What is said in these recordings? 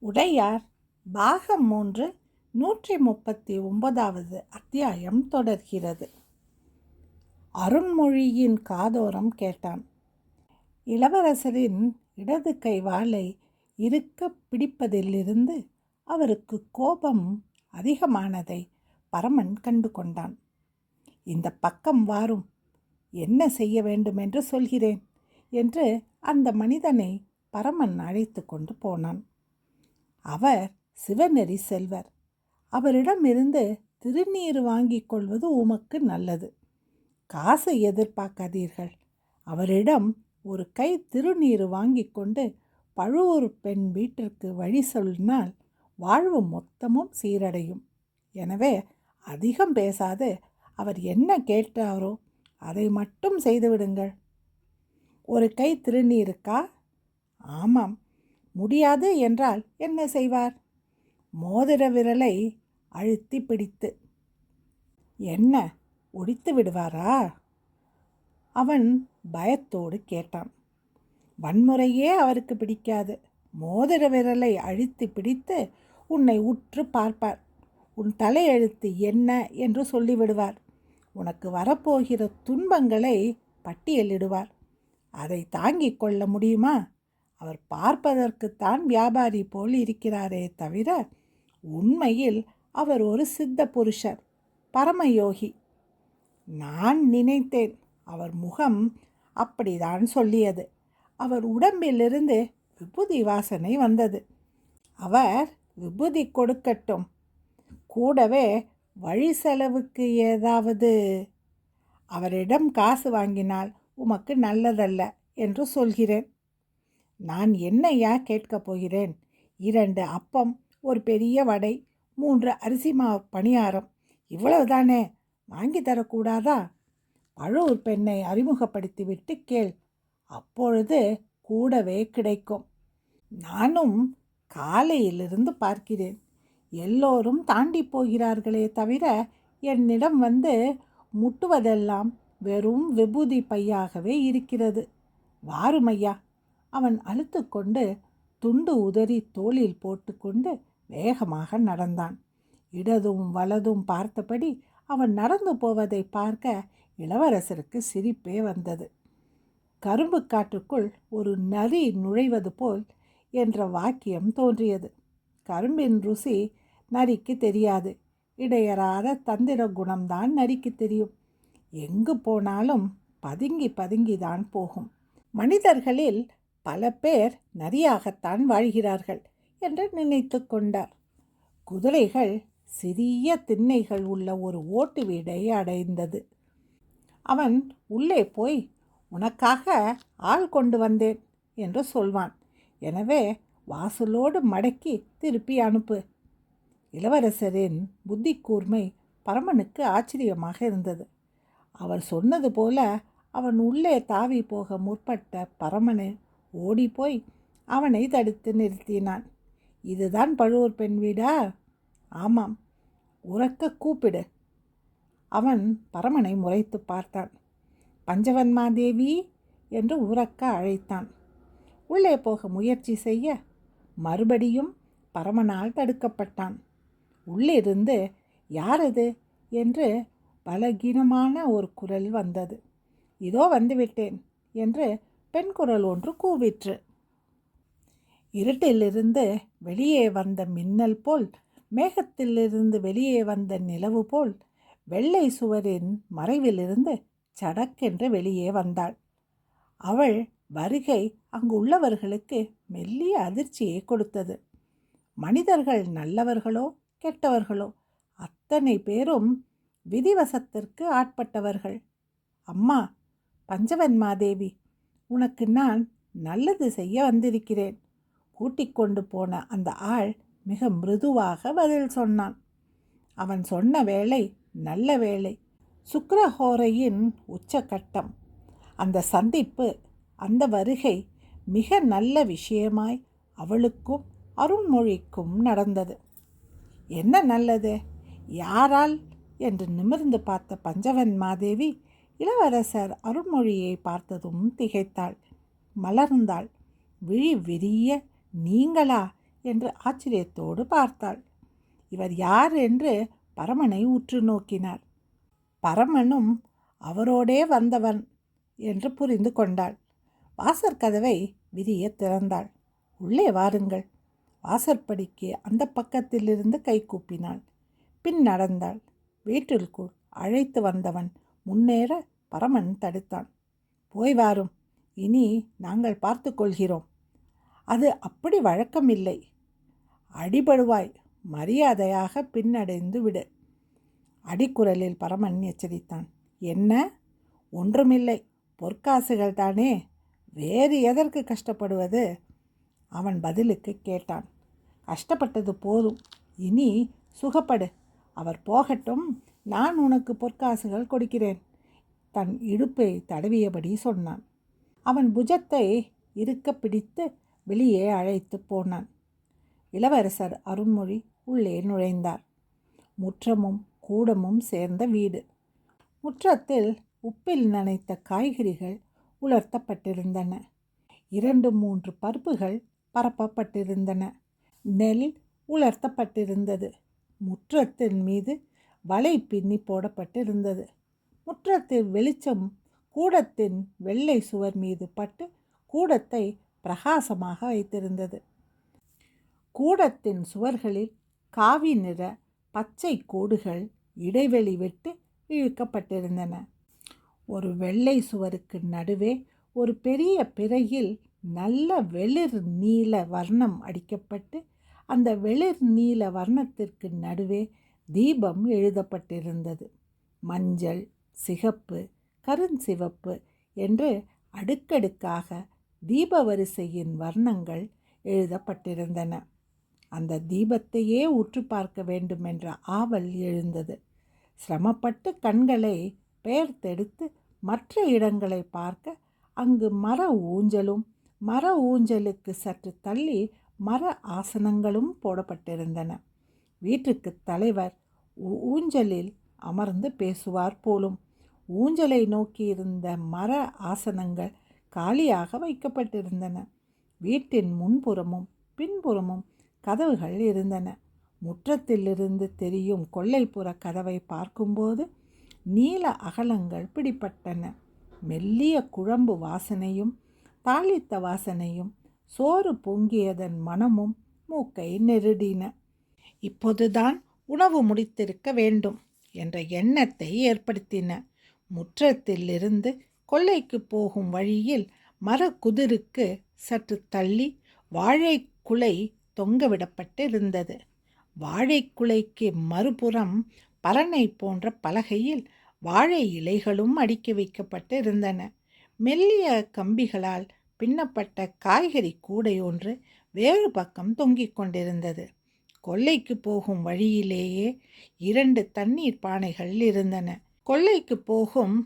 உடையார் பாகம் மூன்று நூற்றி முப்பத்தி ஒன்பதாவது அத்தியாயம் தொடர்கிறது. அருண்மொழியின் காதோரம் கேட்டான். இளவரசரின் இடது கை வாளை இருக்க பிடிப்பதிலிருந்து அவருக்கு கோபம் அதிகமானதை பரமன் கண்டு கொண்டான். இந்த பக்கம் வாரும் என்ன செய்ய வேண்டுமென்று சொல்கிறேன்? என்று அந்த மனிதனை பரமன் அழைத்து கொண்டு போனான். அவர் சிவநெறி செல்வர். அவரிடமிருந்து திருநீர் வாங்கிக் கொள்வது உமக்கு நல்லது. காசை எதிர்பார்க்காதீர்கள். அவரிடம் ஒரு கை திருநீர் வாங்கிக் கொண்டு பழுவூர் பெண் வீட்டிற்கு வழி சொன்னால் வாழ்வு மொத்தமும் சீரடையும். எனவே அதிகம் பேசாது அவர் என்ன கேட்டாரோ அதை மட்டும் செய்துவிடுங்கள். ஒரு கை திருநீருக்கா? ஆமாம் முடியாது என்றால் என்ன செய்வார்? மோதிர விரலை அழுத்தி பிடித்து. என்ன ஒடித்து விடுவாரா? அவன் பயத்தோடு கேட்டான். வன்முறையே அவருக்கு பிடிக்காது. மோதிர விரலை அழுத்தி பிடித்து உன்னை உற்று பார்ப்பார். உன் தலையெழுத்து என்ன என்று சொல்லிவிடுவார் உனக்கு வரப்போகிற துன்பங்களை பட்டியலிடுவார். அதை தாங்கிக் கொள்ள முடியுமா? அவர் பார்ப்பதற்குத்தான் வியாபாரி போல் இருக்கிறாரே தவிர உண்மையில் அவர் ஒரு சித்த புருஷர் பரமயோகி. நான் நினைத்தேன் அவர் முகம் அப்படிதான் சொல்லியது. அவர் உடம்பிலிருந்து விபூதி வாசனை வந்தது. அவர் விபூதி கொடுக்கட்டும். கூடவே வழி செலவுக்கு ஏதாவது. அவரிடம் காசு வாங்கினால் உமக்கு நல்லதல்ல என்று சொல்கிறேன். நான் என்னையா கேட்கப் போகிறேன்? இரண்டு அப்பம் ஒரு பெரிய வடை மூன்று அரிசி மா பணியாரம். இவ்வளவு தானே வாங்கி தரக்கூடாதா பழுவூர் பெண்ணை அறிமுகப்படுத்திவிட்டு கேள். அப்பொழுது கூடவே கிடைக்கும். நானும் காலையிலிருந்து பார்க்கிறேன். எல்லோரும் தாண்டி போகிறார்களே தவிர என்னிடம் வந்து முட்டுவதெல்லாம் வெறும் விபூதி பையாகவே இருக்கிறது. வாருமையா அவன் அழுத்துக்கொண்டு துண்டு உதறி தோளில் போட்டுக்கொண்டு வேகமாக நடந்தான். இடதும் வலதும் பார்த்தபடி அவன் நடந்து போவதை பார்க்க இளவரசருக்கு சிரிப்பே வந்தது. கரும்பு காட்டுக்குள் ஒரு நரி நுழைவது போல் என்ற வாக்கியம் தோன்றியது. கரும்பின் ருசி நரிக்கு தெரியாது. இடையறாத தந்திர குணம்தான் நரிக்கு தெரியும். எங்கு போனாலும் பதுங்கி பதுங்கி தான் போகும். மனிதர்களில் பல பேர் நரியாகத்தான் வாழ்கிறார்கள் என்று நினைத்து கொண்டார். குதிரைகள் சிறிய திண்ணைகள் உள்ள ஒரு ஓட்டு வீடை அடைந்தது. அவன் உள்ளே போய் உனக்காக ஆள் கொண்டு வந்தேன் என்று சொல்வான். எனவே வாசலோடு மடக்கி திருப்பி அனுப்பு இளவரசரின் புத்தி கூர்மை பரமனுக்கு ஆச்சரியமாக இருந்தது. அவர் சொன்னது போல அவன் உள்ளே தாவி போக முற்பட்ட பரமனு ஓடிப்போய் அவனை தடுத்து நிறுத்தினான். இதுதான் பழுவூர் பெண் வீடா? ஆமாம். உறக்க கூப்பிடு. அவன் பரமனை முறைத்து பார்த்தான். பஞ்சவன்மாதேவி? என்று உறக்க அழைத்தான். உள்ளே போக முயற்சி செய்ய மறுபடியும் பரமனால் தடுக்கப்பட்டான். உள்ளிருந்து யாரது என்று பலகீனமான ஒரு குரல் வந்தது. இதோ வந்துவிட்டேன் என்று பெண் குரல் ஒன்று கூவிற்று. இருட்டிலிருந்து வெளியே வந்த மின்னல் போல் மேகத்திலிருந்து வெளியே வந்த நிலவு போல் வெள்ளை சுவரின் மறைவிலிருந்து சடக்கென்று வெளியே வந்தாள். அவள் வருகை அங்கு உள்ளவர்களுக்கு மெல்லிய அதிர்ச்சியை கொடுத்தது. மனிதர்கள் நல்லவர்களோ கெட்டவர்களோ அத்தனை பேரும் விதிவசத்திற்கு ஆட்பட்டவர்கள். அம்மா பஞ்சவன்மாதேவி உனக்கு நான் நல்லது செய்ய வந்திருக்கிறேன். கூட்டிக் கொண்டு போன அந்த ஆள் மிக மிருதுவாக பதில் சொன்னான். அவன் சொன்ன வேளை நல்ல வேளை சுக்கரஹோரையின் உச்சக்கட்டம் அந்த சந்திப்பு அந்த வருகை மிக நல்ல விஷயமாய் அவளுக்கும் அருண்மொழிக்கும் நடந்தது. என்ன நல்லது? யாரால்? என்று நிமிர்ந்து பார்த்த பஞ்சவன் மாதேவி இளவரசர் அருள்மொழியை பார்த்ததும் திகைத்தாள். மலர்ந்தாள். விழி விரிய நீங்களா? என்று ஆச்சரியத்தோடு பார்த்தாள். இவர் யார்? என்று பரமனை உற்று நோக்கினார் பரமனும் அவரோடே வந்தவன் என்று புரிந்து கொண்டாள். வாசற்கதவை விரிய திறந்தாள். உள்ளே வாருங்கள். வாசற்படிக்கு அந்த பக்கத்திலிருந்து கை கூப்பினாள். பின் நடந்தாள். வீட்டிற்குள் அழைத்து வந்தவன். முன்னேற பரமன் தடுத்தான். போய் வாரும். இனி நாங்கள் பார்த்து கொள்கிறோம் அது அப்படி வழக்கமில்லை. அடிபடுவாய். மரியாதையாக பின்னடைந்து விடு. அடிக்குரலில் பரமன் எச்சரித்தான். என்ன? ஒன்றுமில்லை. பொற்காசுகள் தானே? வேறு எதற்கு கஷ்டப்படுவது? அவன் பதிலுக்கு கேட்டான். கஷ்டப்பட்டது போதும். இனி சுகப்படு. அவர் போகட்டும். நான் உனக்கு பொற்காசுகள் கொடுக்கிறேன். தன் இடுப்பை தடவியபடி சொன்னான். அவன் புஜத்தை இருக்க பிடித்து வெளியே அழைத்து போனான். இளவரசர் அருண்மொழி உள்ளே நுழைந்தார். முற்றமும் கூடமும் சேர்ந்த வீடு. முற்றத்தில் உப்பில் நனைத்த காய்கறிகள் உலர்த்தப்பட்டிருந்தன. இரண்டு மூன்று பருப்புகள் பரப்பப்பட்டிருந்தன. நெல் உலர்த்தப்பட்டிருந்தது. முற்றத்தின் மீது வலை பின்னி போடப்பட்டிருந்தது. முற்றத்தில் வெளிச்சம் கூடத்தின் வெள்ளை சுவர் மீது பட்டு கூடத்தை பிரகாசமாக வைத்திருந்தது. கூடத்தின் சுவர்களில் காவி நிற பச்சை கோடுகள் இடைவெளி விட்டு இழுக்கப்பட்டிருந்தன. ஒரு வெள்ளை சுவருக்கு நடுவே ஒரு பெரிய பிறையில் நல்ல வெளிர் நீல வர்ணம் அடிக்கப்பட்டு அந்த வெளிர் நீல வர்ணத்திற்கு நடுவே தீபம் எழுதப்பட்டிருந்தது. மஞ்சள் சிகப்பு கருஞ்சிவப்பு என்று அடுக்கடுக்காக தீப வரிசையின் வர்ணங்கள் எழுதப்பட்டிருந்தன. அந்த தீபத்தையே உற்று பார்க்க வேண்டுமென்ற ஆவல் எழுந்தது. சிரமப்பட்டு கண்களை பெயர்த்தெடுத்து மற்ற இடங்களை பார்க்க அங்கு மர ஊஞ்சலும் மர ஊஞ்சலுக்கு சற்று தள்ளி மர ஆசனங்களும் போடப்பட்டிருந்தன. வீட்டுக்கு தலைவர் ஊஞ்சலில் அமர்ந்து பேசுவார் போலும். ஊஞ்சலை நோக்கியிருந்த மர ஆசனங்கள் காலியாக வைக்கப்பட்டிருந்தன. வீட்டின் முன்புறமும் பின்புறமும் கதவுகள் இருந்தன. முற்றத்திலிருந்து தெரியும் கொல்லைப்புற கதவை பார்க்கும்போது நீல அகலங்கள் பிடிப்பட்டன மெல்லிய குழம்பு வாசனையும் தாளித்த வாசனையும் சோறு பொங்கியதன் மனமும் மூக்கை நெருடின. இப்போதுதான் உணவு முடித்திருக்க வேண்டும் என்ற எண்ணத்தை ஏற்படுத்தின. முற்றத்திலிருந்து கொல்லைக்கு போகும் வழியில் மரக்குதிருக்கு சற்று தள்ளி வாழைக்குலை தொங்கவிடப்பட்டு இருந்தது வாழைக்குலைக்கு மறுபுறம் பலனை போன்ற பலகையில் வாழை இலைகளும் அடுக்கி வைக்கப்பட்டு இருந்தன மெல்லிய கம்பிகளால் பின்னப்பட்ட காய்கறி கூடை ஒன்று வேறு பக்கம் தொங்கிக் கொண்டிருந்தது. கொல்லைக்கு போகும் வழியிலேயே இரண்டு தண்ணீர் பானைகள் இருந்தன. கொல்லைக்கு போகும்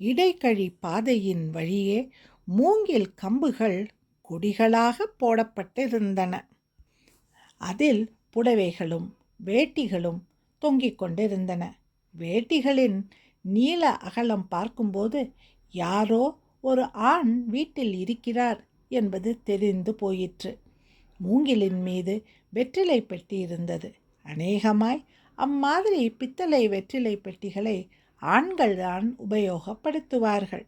இடைக்கழி பாதையின் வழியே மூங்கில் கம்புகள் கொடிகளாக போடப்பட்டிருந்தன. அதில் புடவைகளும் வேட்டிகளும் தொங்கிக் கொண்டிருந்தன. வேட்டிகளின் நீல அகலம் பார்க்கும்போது யாரோ ஒரு ஆண் வீட்டில் இருக்கிறார் என்பது தெரிந்து போயிற்று. மூங்கிலின் மீது வெற்றிலை பெட்டி இருந்தது. அநேகமாய் அம்மாதிரி பித்தளை வெற்றிலை பெட்டிகளை ஆண்கள்தான் உபயோகப்படுத்துவார்கள்.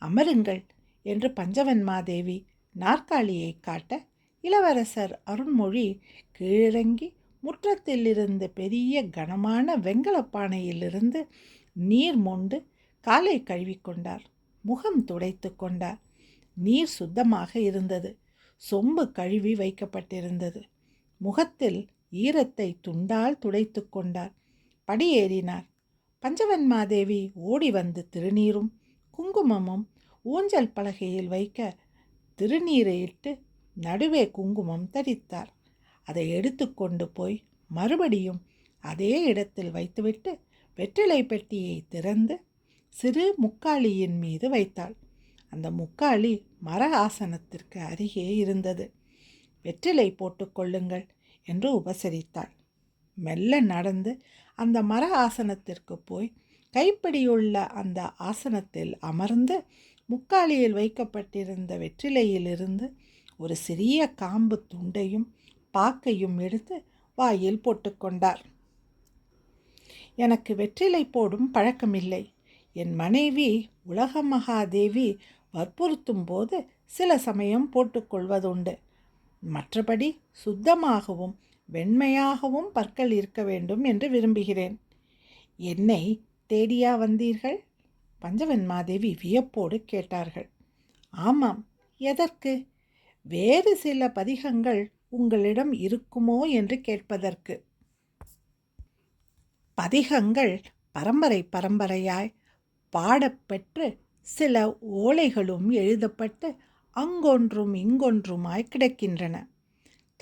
அமருங்கள் என்று பஞ்சவன்மாதேவி நாற்காலியை காட்ட இளவரசர் அருண்மொழி கீழிறங்கி முற்றத்தில் இருந்த பெரிய கனமான வெங்கலப்பானையிலிருந்து நீர் மொண்டு காலை கழுவிக்கொண்டார். முகம் துடைத்து கொண்டார். நீர் சுத்தமாக இருந்தது. சொம்பு கழுவி வைக்கப்பட்டிருந்தது. முகத்தில் ஈரத்தை துண்டால் துடைத்து கொண்டார். படியேறினார். பஞ்சவன்மாதேவி ஓடி வந்து திருநீரும் குங்குமமும் ஊஞ்சல் பலகையில் வைக்க திருநீரை இட்டு நடுவே குங்குமம் தரித்தார். அதை எடுத்துக்கொண்டு போய் மறுபடியும் அதே இடத்தில் வைத்துவிட்டு வெற்றிலை பெட்டியை திறந்து சிறு முக்காளியின் மீது வைத்தாள். அந்த முக்காளி மர ஆசனத்திற்கு அருகே இருந்தது. வெற்றிலை போட்டுக்கொள்ளுங்கள் என்று உபசரித்தாள். மெல்ல நடந்து அந்த மர ஆசனத்திற்கு போய் கைப்பிடியுள்ள அந்த ஆசனத்தில் அமர்ந்து முக்காலியில் வைக்கப்பட்டிருந்த வெற்றிலையிலிருந்து ஒரு சிறிய காம்பு துண்டையும் பாக்கையும் எடுத்து வாயில் போட்டுக்கொண்டார் எனக்கு வெற்றிலை போடும் பழக்கமில்லை. என் மனைவி உலக மகாதேவி வற்புறுத்தும் போது சில சமயம் போட்டுக்கொள்வதுண்டு. மற்றபடி சுத்தமாகவும் வெண்மையாகவும் பற்கள் இருக்க வேண்டும் என்று விரும்புகிறேன். என்னை தேடியா வந்தீர்கள்? பஞ்சவன்மாதேவி வியப்போடு கேட்டார்கள். ஆமாம் எதற்கு? வேறு சில பதிகங்கள் உங்களிடம் இருக்குமோ என்று கேட்பதற்கு. பதிகங்கள் பரம்பரை பரம்பரையாய் பாடப்பெற்று சில ஓலைகளும் எழுதப்பட்டு அங்கொன்றும் இங்கொன்றுமாய் கிடக்கின்றன.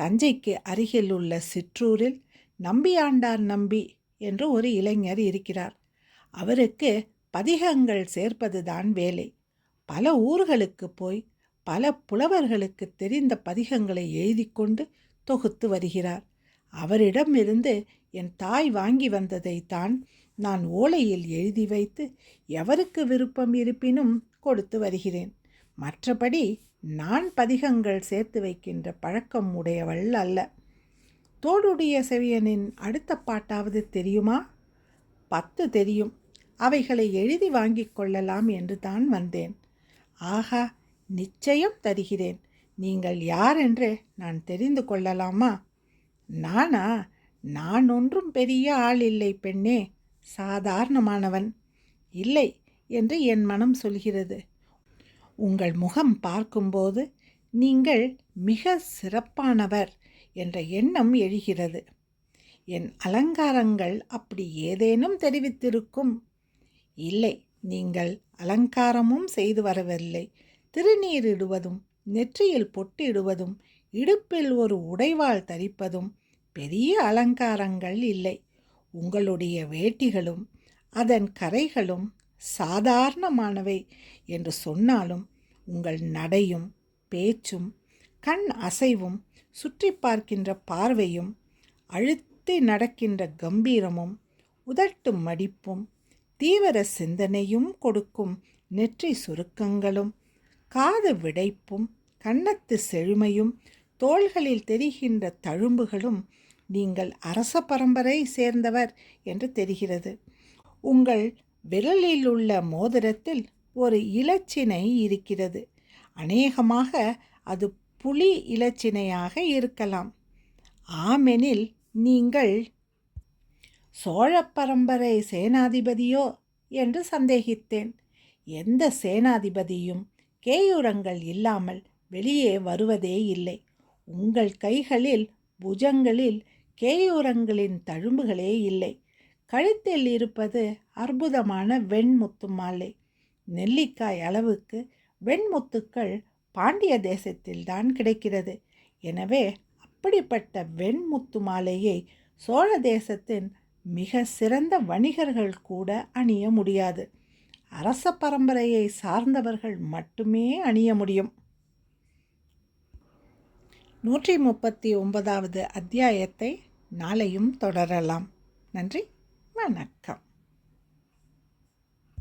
தஞ்சைக்கு அருகில் உள்ள சிற்றூரில் நம்பியாண்டார் நம்பி என்று ஒரு இளைஞர் இருக்கிறார். அவருக்கு பதிகங்கள் சேர்ப்பதுதான் வேலை. பல ஊர்களுக்கு போய் பல புலவர்களுக்கு தெரிந்த பதிகங்களை எழுதி கொண்டு தொகுத்து வருகிறார். அவரிடமிருந்து என் தாய் வாங்கி வந்ததை தான் நான் ஓலையில் எழுதி வைத்து எவருக்கு விருப்பம் இருப்பினும் கொடுத்து வருகிறேன். மற்றபடி நான் பதிகங்கள் சேர்த்து வைக்கின்ற பழக்கம் உடையவள் அல்ல. தோடுடைய செவியனின் அடுத்த பாட்டாவது தெரியுமா? பத்து தெரியும். அவைகளை எழுதி வாங்கிக் கொள்ளலாம் என்று தான் வந்தேன். ஆகா நிச்சயம் தருகிறேன். நீங்கள் யார் என்று நான் தெரிந்து கொள்ளலாமா? நானா? நான் ஒன்றும் பெரிய ஆள் இல்லை பெண்ணே. சாதாரணமானவன் இல்லை என்று என் மனம் சொல்கிறது. உங்கள் முகம் பார்க்கும்போது நீங்கள் மிக சிறப்பானவர் என்ற எண்ணம் எழுகிறது. என் அலங்காரங்கள் அப்படி ஏதேனும் தெரிவித்திருக்கும். இல்லை நீங்கள் அலங்காரமும் செய்து வரவில்லை. திருநீரிடுவதும் நெற்றியில் பொட்டிடுவதும் இடுப்பில் ஒரு உடைவாள் தரிப்பதும் பெரிய அலங்காரங்கள் இல்லை. உங்களுடைய வேட்டிகளும் அதன் கரைகளும் சாதாரணமானவை என்று சொன்னாலும் உங்கள் நடையும் பேச்சும் கண் அசைவும் சுற்றி பார்க்கின்ற பார்வையும் அழுத்தி நடக்கின்ற கம்பீரமும் உதட்டு மடிப்பும் தீவிர சிந்தனையும் கொடுக்கும் நெற்றி சுருக்கங்களும் காது விடைப்பும் கன்னத்து செழுமையும் தோள்களில் தெரிகின்ற தழும்புகளும் நீங்கள் அரச பரம்பரை சேர்ந்தவர் என்று தெரிகிறது. உங்கள் விரலில் உள்ள மோதிரத்தில் ஒரு இலச்சினை இருக்கிறது. அநேகமாக அது புலி இலச்சினையாக இருக்கலாம். ஆமெனில் நீங்கள் சோழ பரம்பரை சேனாதிபதியோ என்று சந்தேகித்தேன். எந்த சேனாதிபதியும் கேயுரங்கள் இல்லாமல் வெளியே வருவதே இல்லை. உங்கள் கைகளில் புஜங்களில் கேயூரங்களின் தழும்புகளே இல்லை. கழுத்தில் இருப்பது அற்புதமான வெண்முத்து மாலை. நெல்லிக்காய் அளவுக்கு வெண்முத்துக்கள் பாண்டிய தேசத்தில்தான் கிடைக்கிறது. எனவே அப்படிப்பட்ட வெண்முத்து மாலையை சோழ தேசத்தின் மிக சிறந்த வணிகர்கள் கூட அணிய முடியாது. அரச பரம்பரையை சார்ந்தவர்கள் மட்டுமே அணிய முடியும். நூற்றி முப்பத்தி ஒன்பதாவது அத்தியாயத்தை நாளையும் தொடரலாம். நன்றி. வணக்கம்.